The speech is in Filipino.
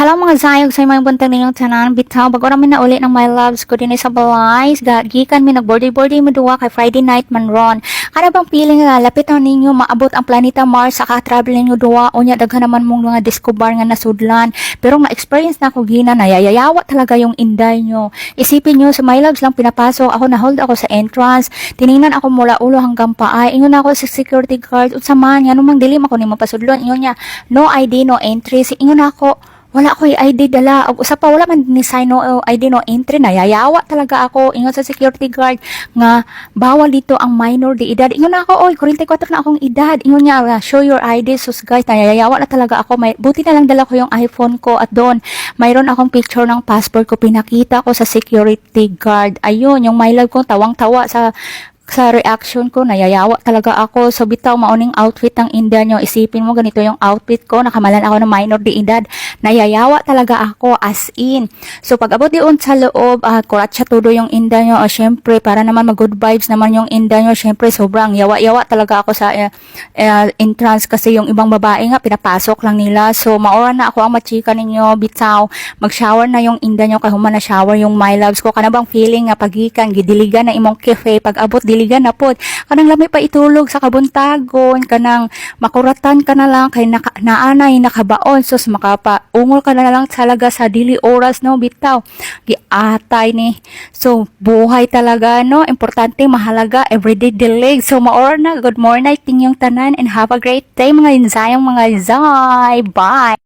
Hello mga zayog sa mga buntag ninyong tanan. Bitaw, bago namin na uli ng my loves ko sa balay. Gikan mi nag-birthday-birthday mo duwa kay Friday night man ron. Kada bang feeling nga lapit na ninyo maabot ang planeta Mars sa ka-travel ninyo duwa. Unya daghan naman mong mga discover nga nasudlan. Pero ma-experience na ko gina na yayayawa talaga yung inday nyo. Isipin nyo sa my loves lang pinapasok. Ako na hold ako sa entrance. Tiningnan ako mula ulo hanggang paay. Ingon ako sa security guard. Ut man nga numang dilim ako ni mapasudlon. Ingon niya, no ID, no entry. Si ingon ako, wala ko ID dala. Og usa pa wala man ni sign no ID no entry na yayawa talaga ako ingon sa security guard nga bawal dito ang minor di edad. Ingon ako oy 44 na akong edad. Ingon niya "Ah, show your ID sus guys nayayawa na talaga ako. May buti na lang dala ko yung iPhone ko at doon mayroon akong picture ng passport ko pinakita ko sa security guard. Ayun yung my love ko tawang-tawa sa sa reaction ko, nayayawa talaga ako. So, bitaw, mauning outfit ng India nyo. Isipin mo, ganito yung outfit ko. Nakamalan ako ng minor di edad. Nayayawa talaga ako as in. So, pag abot diyon sa loob, uh, kuratsa todo yung India nyo. Uh, syempre, para naman mag-good vibes naman yung India nyo. Syempre, sobrang yawa-yawa talaga ako sa uh, uh, entrance kasi yung ibang babae nga, pinapasok lang nila. So, maura na ako ang machika ninyo. Bitaw, mag-shower na yung India nyo. Kahuma na shower yung my loves ko. Kana bang feeling nga pagikan, gidiligan na imong cafe. Pag abot, diligan na pod. Kanang lamay pa itulog sa kabuntagon, kanang makuratan ka na lang kay naka, naanay nakabaon sus makapaungol ka na lang talaga sa dili oras no bitaw. Giatay ni. So buhay talaga no, importante mahalaga everyday dilig. So maor na good morning ting yung tanan and have a great day mga insayang mga zay. Bye.